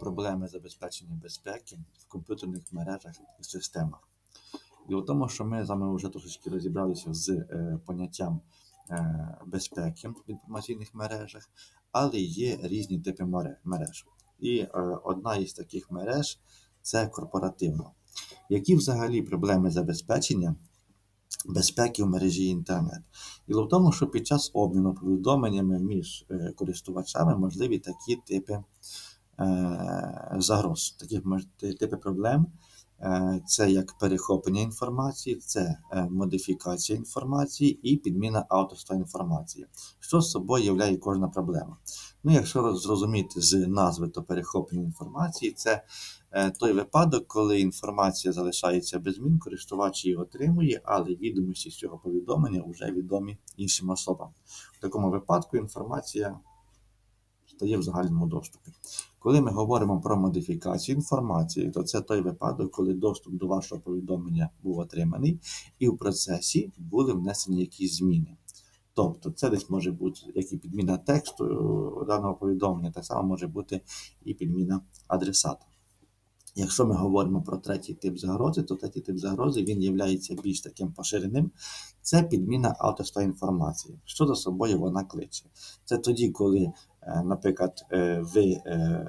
проблеми забезпечення безпеки в комп'ютерних мережах і системах. Діло в тому, що ми з вами вже трошечки розібралися з е, поняттям е, безпеки в інформаційних мережах, але є різні типи мереж. І е, одна із таких мереж це корпоративна. Які взагалі проблеми забезпечення безпеки в мережі інтернет? Діло в тому, що під час обміну повідомленнями між е, користувачами можливі такі типи загроз, такі типи проблем. Е, Це як перехоплення інформації, це е, модифікація інформації і підміна авторства інформації. Що з собою являє кожна проблема? Ну, якщо зрозуміти з назви, то перехоплення інформації це е, той випадок, коли інформація залишається без змін, користувач її отримує, але відомості з цього повідомлення вже відомі іншим особам. В такому випадку інформація стає в загальному доступі. Коли ми говоримо про модифікацію інформації, то це той випадок, коли доступ до вашого повідомлення був отриманий, і в процесі були внесені якісь зміни. Тобто, це десь може бути як і підміна тексту е, даного повідомлення, так само може бути і підміна адресата. Якщо ми говоримо про третій тип загрози, то третій тип загрози він є більш таким поширеним. Це підміна авторства інформації. Що за собою вона кличе? Це тоді, коли, наприклад, е, ви е,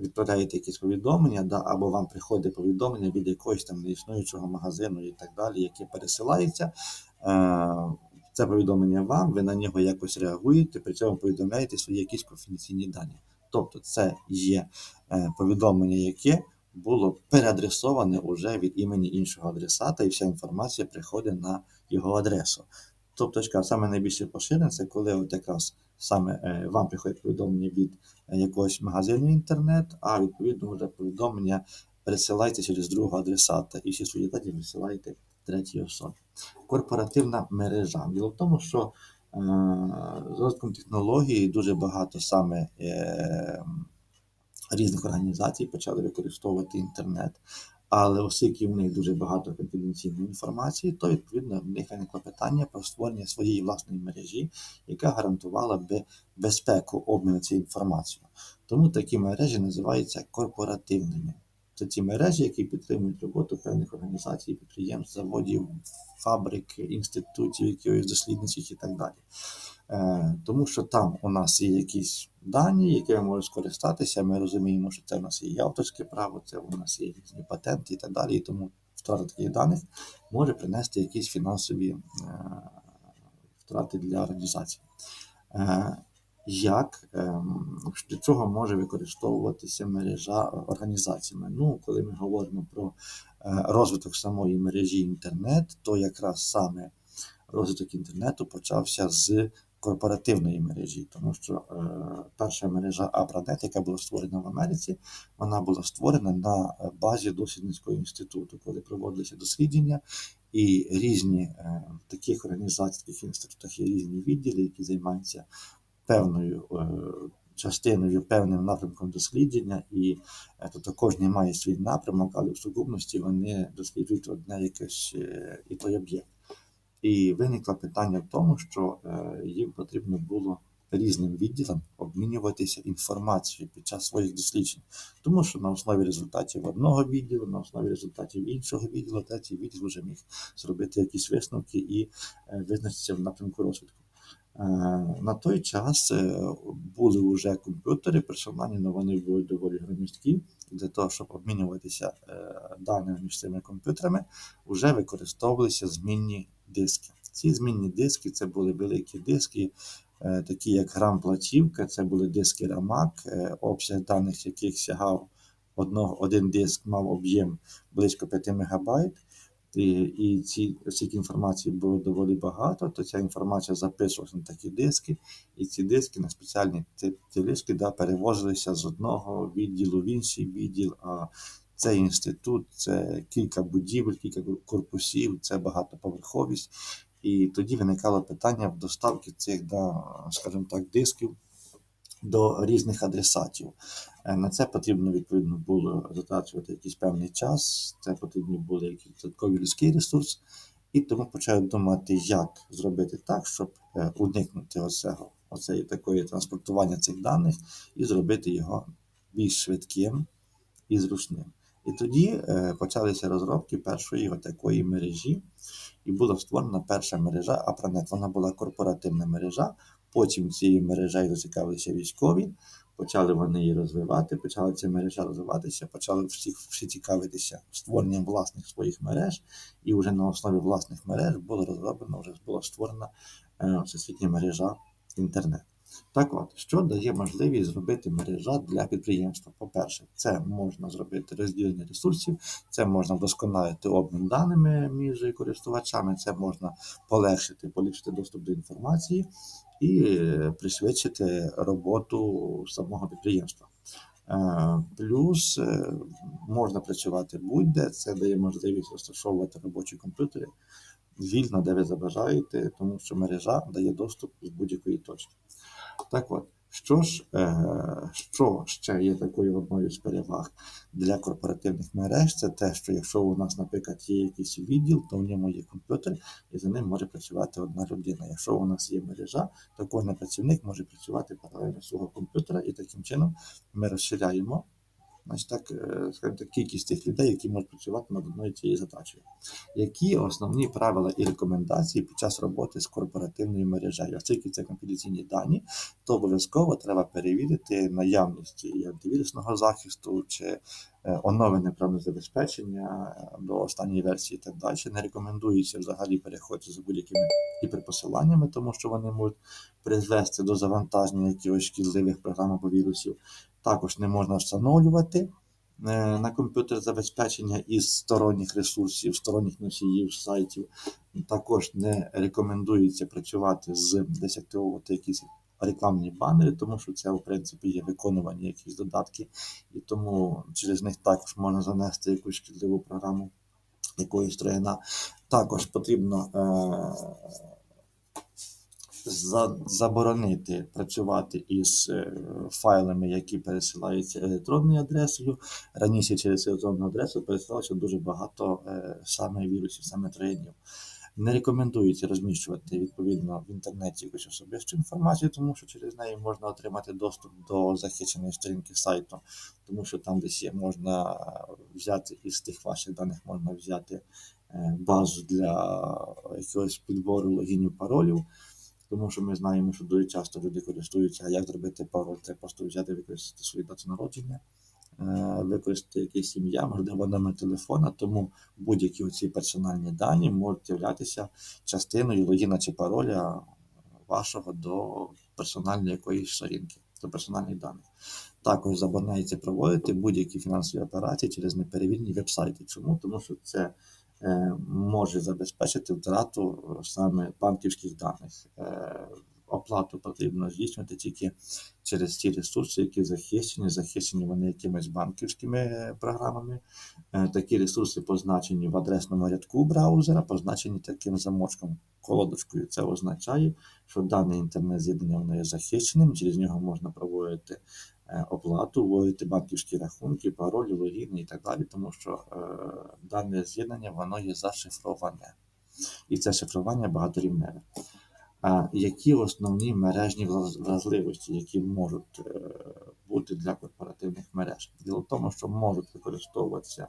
відправляєте якісь повідомлення, да, або вам приходить повідомлення від якогось там неіснуючого магазину і так далі, яке пересилається. Е, Це повідомлення вам, ви на нього якось реагуєте, при цьому повідомляєте свої якісь конфіденційні дані. Тобто це є е, повідомлення, яке було переадресоване уже від імені іншого адресата, і вся інформація приходить на його адресу. Ж кажу, саме найбільше поширене, це коли от якраз саме е, вам приходить повідомлення від е, якогось магазину інтернет, а відповідно вже повідомлення пересилається через другого адресата, і всі свої дані висилаєте третій особі. Корпоративна мережа. Діло в тому, що е, з розвитком технології дуже багато саме різних організацій почали використовувати інтернет. Але оскільки в них дуже багато конфіденційної інформації, то відповідно в них виникло питання про створення своєї власної мережі, яка гарантувала би безпеку обміну цією інформацією. Тому такі мережі називаються корпоративними. Це ті мережі, які підтримують роботу певних організацій, підприємств, заводів, фабрик, інститутів, якихось дослідничих і так далі. Е, Тому що там у нас є якісь дані, якими можуть скористатися. Ми розуміємо, що це у нас є авторське право, це у нас є різні патенти і так далі. І тому втрата таких даних може принести якісь фінансові е, втрати для організації. Е, Як ем, для чого може використовуватися мережа організаціями? Ну, коли ми говоримо про е, розвиток самої мережі інтернет, то якраз саме розвиток інтернету почався з корпоративної мережі, тому що е, перша мережа Абранет, яка була створена в Америці, вона була створена на е, базі дослідницького інституту, коли проводилися дослідження, і різні е, в таких організаціях, таких інститутах є різні відділи, які займаються певною е, частиною, певним напрямком дослідження, і е, тобто кожен має свій напрямок, але в сукупності вони досліджують одне якесь е, і той об'єкт. І виникло питання в тому, що їм потрібно було різним відділам обмінюватися інформацією під час своїх досліджень, тому що на основі результатів одного відділу, на основі результатів іншого відділу, третій відділ вже міг зробити якісь висновки і визначитися в напрямку розвитку. Е, На той час е, були вже комп'ютери персональні, але вони були доволі громісткі. Для того, щоб обмінюватися е, даними між цими комп'ютерами, вже використовувалися змінні диски. Ці змінні диски це були великі диски, такі як грам-платівка, це були диски Рамак, обсяг даних яких сягав одного, один диск мав об'єм близько 5 МБ. І, і ці, оскільки інформації було доволі багато, то ця інформація записувалася на такі диски, і ці диски на спеціальні ці, ці диски да, перевозилися з одного відділу в інший відділ. А цей інститут, це кілька будівель, кілька корпусів, це багатоповерховість. І тоді виникало питання в доставці цих, да, скажімо так, дисків до різних адресатів. Е, На це потрібно відповідно було затрачувати якийсь певний час, це потрібні були якийсь додатковий людський ресурс, і тому почали думати, як зробити так, щоб е, уникнути оцього, оцеї такої транспортування цих даних і зробити його більш швидким і зручним. І тоді е, почалися розробки першої такої мережі, і була створена перша мережа Апранет. Вона була корпоративна мережа. Потім цією мережею зацікавилися військові, почали вони її розвивати, почала ця мережа розвиватися, почали всі, всі цікавитися створенням власних своїх мереж, і вже на основі власних мереж було розроблено, вже була створена е, всесвітня мережа інтернет. Так от, що дає можливість зробити мережа для підприємства? По-перше, це можна зробити розділення ресурсів, це можна вдосконалити обмін даними між користувачами, це можна полегшити, поліпшити доступ до інформації і пришвидшити роботу самого підприємства. Е, Плюс е, можна працювати будь-де, це дає можливість розташовувати робочі комп'ютери вільно, де ви забажаєте, тому що мережа дає доступ з будь-якої точки. Так от, що ж, е, що ще є такою одною з переваг для корпоративних мереж, це те, що якщо у нас, наприклад, є якийсь відділ, то в ньому є комп'ютер, і за ним може працювати одна людина. Якщо у нас є мережа, то кожен працівник може працювати паралельно свого комп'ютера, і таким чином ми розширяємо значить так, е, скажімо так, кількість тих людей, які можуть працювати над одною цією задачею. Які основні правила і рекомендації під час роботи з корпоративною мережею? Оскільки це конфіденційні дані, то обов'язково треба перевірити наявність і антивірусного захисту чи е, оновлене правне забезпечення е, до останньої версії і так далі. Не рекомендується взагалі переходити за будь-якими гіперпосиланнями, тому що вони можуть призвести до завантаження якихось шкідливих програм або вірусів. Також не можна встановлювати е, на комп'ютер забезпечення із сторонніх ресурсів, сторонніх носіїв, сайтів. Також не рекомендується працювати з десятковувати якісь рекламні банери, тому що це, в принципі, є виконувані якісь додатки, і тому через них також можна занести якусь шкідливу програму якоїсь троєна. Також потрібно. Е заборонити працювати із е, файлами, які пересилаються електронною адресою. Раніше через електронну адресу пересилалося дуже багато е, саме вірусів, саме троєнів. Не рекомендується розміщувати відповідно в інтернеті якусь особисту інформацію, тому що через неї можна отримати доступ до захищеної сторінки сайту, тому що там десь є, можна взяти із тих ваших даних, можна взяти е, базу для якогось підбору логінів паролів тому що ми знаємо, що дуже часто люди користуються, як зробити пароль, це просто взяти, використати свою дату народження, е, використати якесь ім'я, можливо, номер телефона, тому будь-які оці персональні дані можуть являтися частиною логіна чи пароля вашого до персональної якоїсь сторінки, до персональних даних. Також забороняється проводити будь-які фінансові операції через неперевірні веб-сайти. Чому? Тому що це може забезпечити втрату е, саме банківських даних. Е, оплату потрібно здійснювати тільки через ті ресурси, які захищені. Захищені вони якимись банківськими програмами. Такі ресурси позначені в адресному рядку браузера, позначені таким замочком, колодочкою. Це означає, що дане інтернет-з'єднання воно є захищеним, через нього можна проводити Е, оплату, вводити банківські рахунки, паролі, логіни і так далі, тому що е, дане з'єднання воно є зашифроване. І це шифрування багаторівневе. А які основні мережні вразливості, які можуть е, бути для корпоративних мереж? Діло в тому, що можуть використовуватися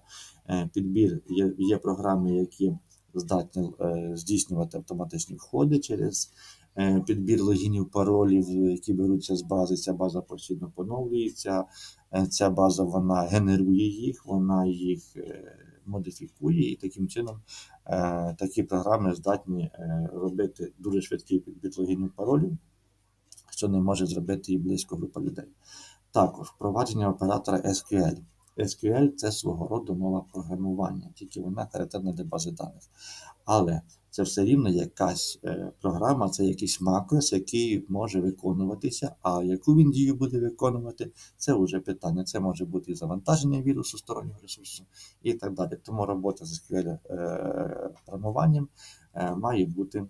підбір, є, є програми, які здатні здійснювати автоматичні входи через Е, підбір логінів, паролів, які беруться з бази. Ця база постійно поновлюється. Е, ця база вона генерує їх, вона їх е, модифікує, і таким чином такі програми здатні робити дуже швидкий підбір логінів паролів, що не може зробити і близько група людей. Також впровадження оператора SQL. SQL це свого роду мова програмування, тільки вона характерна для бази даних. Але це все рівно якась е, програма, це якийсь макрос, який може виконуватися. А яку він дію буде виконувати, це вже питання. Це може бути і завантаження вірусу стороннього ресурсу і так далі. Тому робота з SQL е, програмуванням е, має бути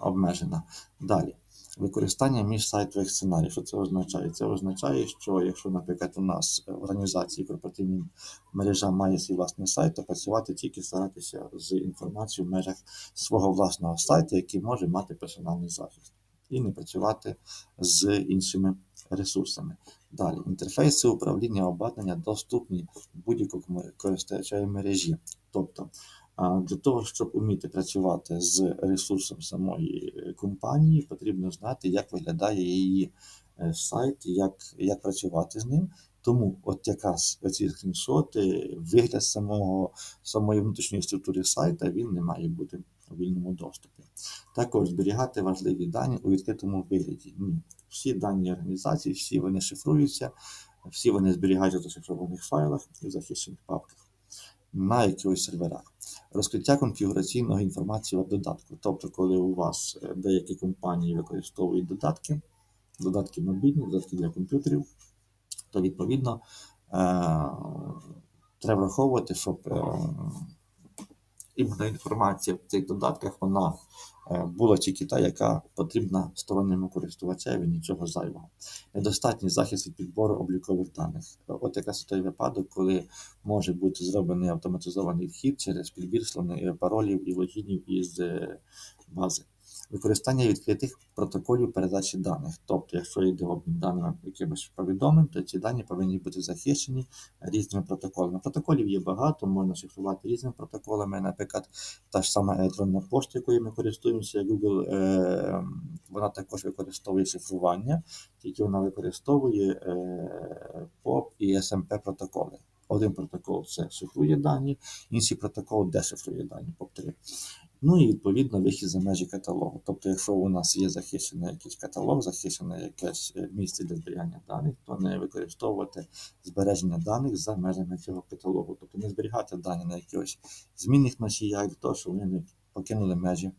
обмежена. Далі. Використання міжсайтових сценаріїв. Що це означає? Це означає, що якщо, наприклад, у нас в організації корпоративні мережа має свій власний сайт, то працювати тільки старатися з інформацією в межах свого власного сайту, який може мати персональний захист, і не працювати з іншими ресурсами. Далі інтерфейси управління обладнання доступні будь-якому користувачеві мережі. Тобто для того, щоб вміти працювати з ресурсом самої е, компанії, потрібно знати, як виглядає її е, сайт, як, як працювати з ним. Тому от якраз ці скріншоти, вигляд самого, самої внутрішньої структури сайта, він не має бути у вільному доступі. Також зберігати важливі дані у відкритому вигляді. Ні. Всі дані організації, всі вони шифруються, всі вони зберігаються в зашифрованих файлах і в захищених папках на якихось серверах. Розкриття конфігураційної інформації в додатку. Тобто, коли у вас е, деякі компанії використовують додатки, додатки мобільні, додатки для комп'ютерів, то відповідно е, треба враховувати, щоб е, іменно інформація в цих додатках вона була тільки та, яка потрібна сторонньому користувачеві, нічого зайвого. Недостатній захист від підбору облікових даних. От якраз той випадок, коли може бути зроблений автоматизований вхід через підбір слони- паролів і логінів із е, бази. Використання відкритих протоколів передачі даних. Тобто, якщо йде обмін даними якимось повідомлень, то ці дані повинні бути захищені різними протоколами. Протоколів є багато, можна шифрувати різними протоколами. Наприклад, та ж сама електронна пошта, якою ми користуємося, Google, е, вона також використовує шифрування, тільки вона використовує е, POP і SMP протоколи. Один протокол це шифрує дані, інший протокол дешифрує дані, POP3. Ну і відповідно вихід за межі каталогу. Тобто, якщо у нас є захищений якийсь каталог, захищене якесь е, місце для зберігання даних, то не використовувати збереження даних за межами цього каталогу. Тобто не зберігати дані на якихось змінних носіях для того, щоб вони не покинули межі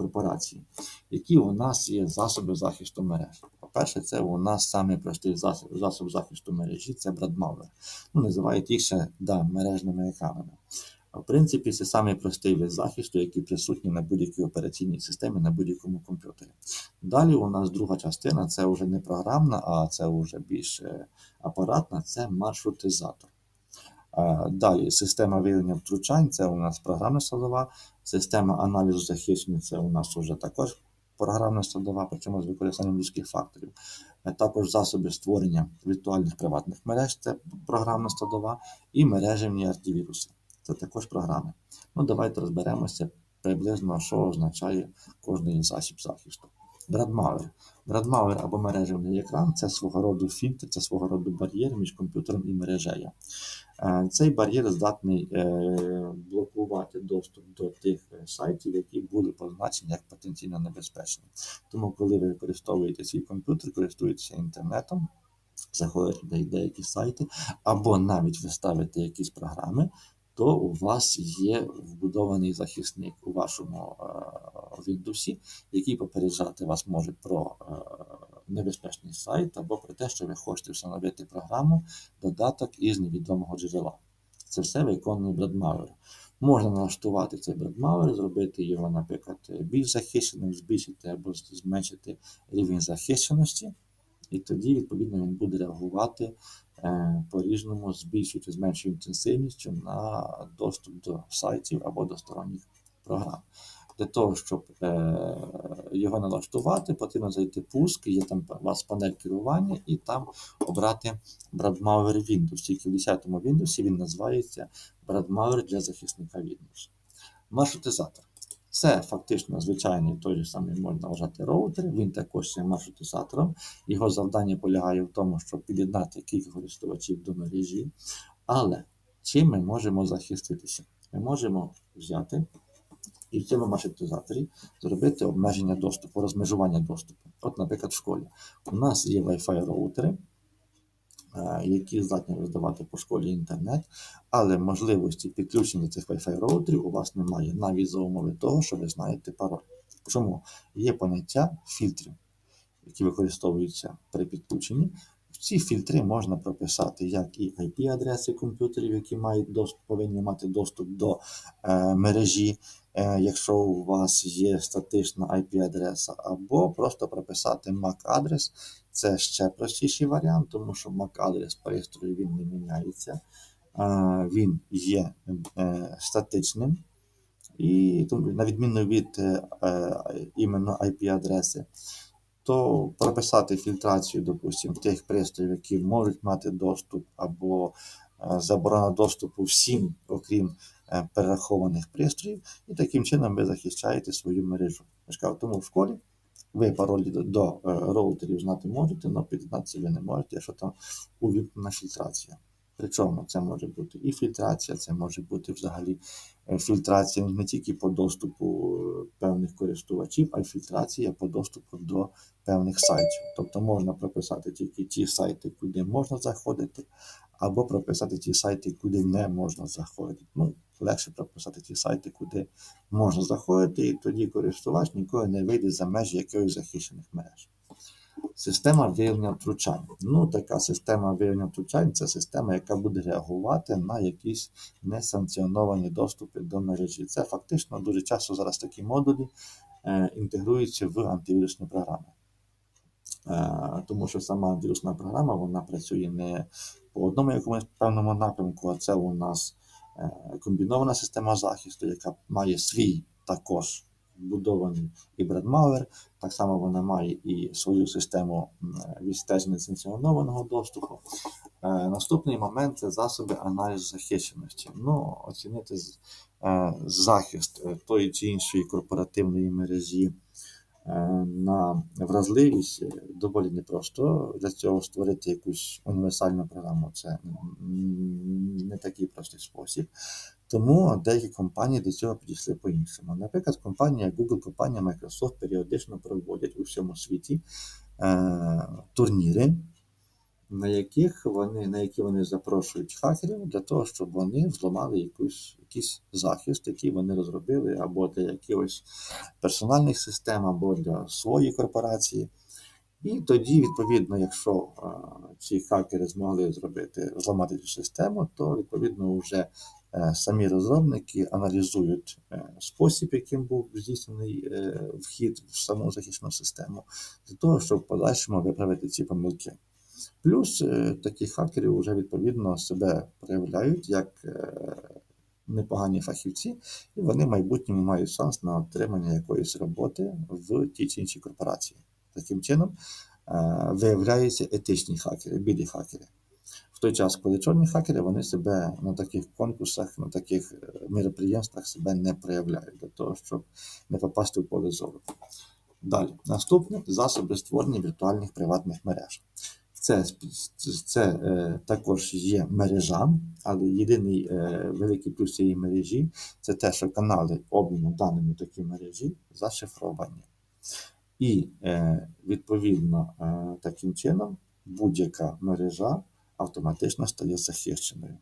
корпорації. Які у нас є засоби захисту мереж? По-перше, це у нас самий простий засіб, засоб захисту мережі це брадмалвер. Ну, називають їх ще да, мережними екранами. В принципі, це самий простий вид захисту, який присутній на будь-якій операційній системі, на будь-якому комп'ютері. Далі у нас друга частина це вже не програмна, а це вже більш е, апаратна, це маршрутизатор. Далі система виявлення втручань це у нас програмна складова, система аналізу захищення це у нас вже також програмна складова, причому з використанням людських факторів. Е, Також засоби створення віртуальних приватних мереж це програмна складова, і мережевні антивіруси. Це також програми. Ну, давайте розберемося приблизно, що означає кожний засіб захисту. Брадмауер. Брадмауер або мережевний екран це свого роду фільтр, це свого роду бар'єр між комп'ютером і мережею. Е, Цей бар'єр здатний е, блокувати доступ до тих е, сайтів, які були позначені як потенційно небезпечні. Тому, коли ви використовуєте свій комп'ютер, користуєтеся інтернетом, заходите на деякі сайти, або навіть ви ставите якісь програми, то у вас є вбудований захисник у вашому е, Windows, який попереджати вас може про е, небезпечний сайт або про те, що ви хочете встановити програму, додаток із невідомого джерела. Це все виконує бредмауер. Можна налаштувати цей бредмауер, зробити його, наприклад, більш захищеним, збільшити або зменшити рівень захищеності, і тоді, відповідно, він буде реагувати е, по-різному, збільшуючи, зменшуючи інтенсивністю на доступ до сайтів або до сторонніх програм. Для того, щоб е, його налаштувати, потрібно зайти пуск, є там у вас панель керування, і там обрати Bradmauer Windows. Тільки в 10-му Windows він називається Bradmauer для захисника Windows. Маршрутизатор. Це фактично звичайний той же самий можна вважати роутер, він також є маршрутизатором. Його завдання полягає в тому, щоб під'єднати кілька користувачів до мережі. Але чим ми можемо захиститися? Ми можемо взяти і в цьому маршрутизаторі зробити обмеження доступу, розмежування доступу. От, наприклад, в школі. У нас є Wi-Fi роутери, які здатні роздавати по школі інтернет, але можливості підключення цих Wi-Fi роутерів у вас немає, навіть за умови того, що ви знаєте пароль. Чому? Є поняття фільтрів, які використовуються при підключенні. Ці фільтри можна прописати як і IP-адреси комп'ютерів, які мають доступ, повинні мати доступ до е, мережі, е, якщо у вас є статична IP-адреса, або просто прописати MAC-адрес. Це ще простіший варіант, тому що MAC-адрес пристрою він не міняється, е, він є е, статичним. І на відміну від е, е, іменно IP-адреси, то прописати фільтрацію, допустимо, тих пристроїв, які можуть мати доступ, або е, заборона доступу всім, окрім е, перерахованих пристроїв, і таким чином ви захищаєте свою мережу. Тому в школі ви паролі до, до е, роутерів знати можете, але під'єднатися ви не можете, якщо там увімкнена фільтрація. Причому це може бути і фільтрація, це може бути взагалі фільтрація не тільки по доступу е, певних користувачів, а й фільтрація по доступу до певних сайтів. Тобто можна прописати тільки ті сайти, куди можна заходити, або прописати ті сайти, куди не можна заходити. Ну, легше прописати ті сайти, куди можна заходити, і тоді користувач ніколи не вийде за межі якихось захищених мереж. Система виявлення втручань. Ну, така система виявлення втручань це система, яка буде реагувати на якісь несанкціоновані доступи до мережі. Це фактично дуже часто зараз такі модулі е, інтегруються в антивірусні програми. Е, тому що сама антивірусна програма вона працює не по одному якомусь певному напрямку, а це у нас е, комбінована система захисту, яка має свій також вбудований і бредмалер, так само вона має і свою систему відстеження санкціонованого доступу. Е, Наступний момент це засоби аналізу захищеності. Ну, оцінити е, захист е, тої чи іншої корпоративної мережі на вразливість доволі непросто. Для цього створити якусь універсальну програму це не такий простий спосіб. Тому деякі компанії до цього підійшли по-іншому. Наприклад, компанія Google, компанія Microsoft періодично проводять у всьому світі е, турніри, на яких вони, на які вони запрошують хакерів для того, щоб вони взламали якусь, якийсь захист, який вони розробили, або для якихось персональних систем, або для своєї корпорації. І тоді, відповідно, якщо е, ці хакери змогли зробити, зламати цю систему, то відповідно вже самі розробники аналізують е, спосіб, яким був здійснений е, вхід в саму захисну систему, для того, щоб в подальшому виправити ці помилки. Плюс е, такі хакери вже відповідно себе проявляють як е, непогані фахівці, і вони в майбутньому мають шанс на отримання якоїсь роботи в тій чи іншій корпорації. Таким чином е, виявляються етичні хакери, білі хакери. Той час, коли чорні хакери, вони себе на таких конкурсах, на таких е, мероприємствах себе не проявляють для того, щоб не попасти в поле зору. Далі, наступне засоби створення віртуальних приватних мереж. Це, це е, також є мережа, але єдиний е, великий плюс цієї мережі це те, що канали обміну даними такі мережі зашифровані. І е, відповідно е, таким чином будь-яка мережа автоматично стає захищеною.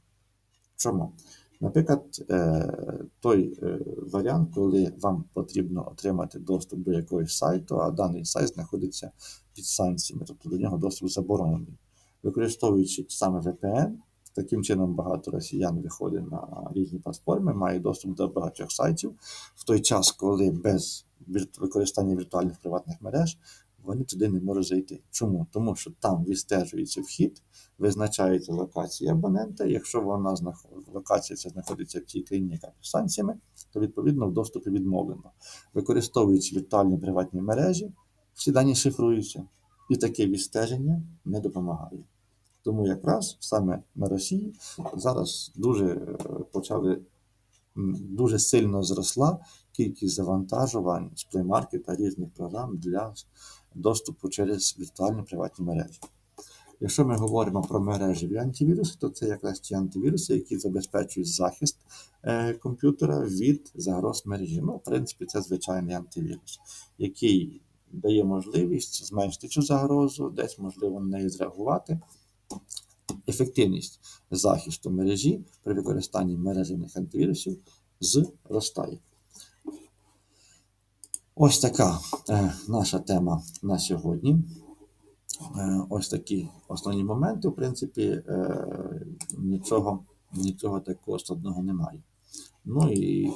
Чому? Наприклад, е, той е, варіант, коли вам потрібно отримати доступ до якогось сайту, а даний сайт знаходиться під санкціями, тобто до нього доступ заборонений. Використовуючи саме VPN, таким чином багато росіян виходить на різні платформи, має доступ до багатьох сайтів, в той час, коли без використання віртуальних приватних мереж вони туди не можуть зайти. Чому? Тому що там відстежується вхід, визначається локація абонента. Якщо вона знаход... локація ця знаходиться в тій країні, яка під санкціями, то відповідно в доступі відмовлено. Використовуючи віртуальні приватні мережі, всі дані шифруються, і таке відстеження не допомагає. Тому якраз саме на Росії зараз дуже е, почали дуже сильно зросла кількість завантажувань з плеймаркета різних програм для доступу через віртуальні приватні мережі. Якщо ми говоримо про мережеві антивіруси, то це якраз ті антивіруси, які забезпечують захист е, комп'ютера від загроз мережі. Ну, в принципі, це звичайний антивірус, який дає можливість зменшити цю загрозу, десь можливо на неї зреагувати. Ефективність захисту мережі при використанні мережевих антивірусів зростає. Ось така е, наша тема на сьогодні. Е, ось такі основні моменти. В принципі, е, нічого, нічого такого складного немає. Ну і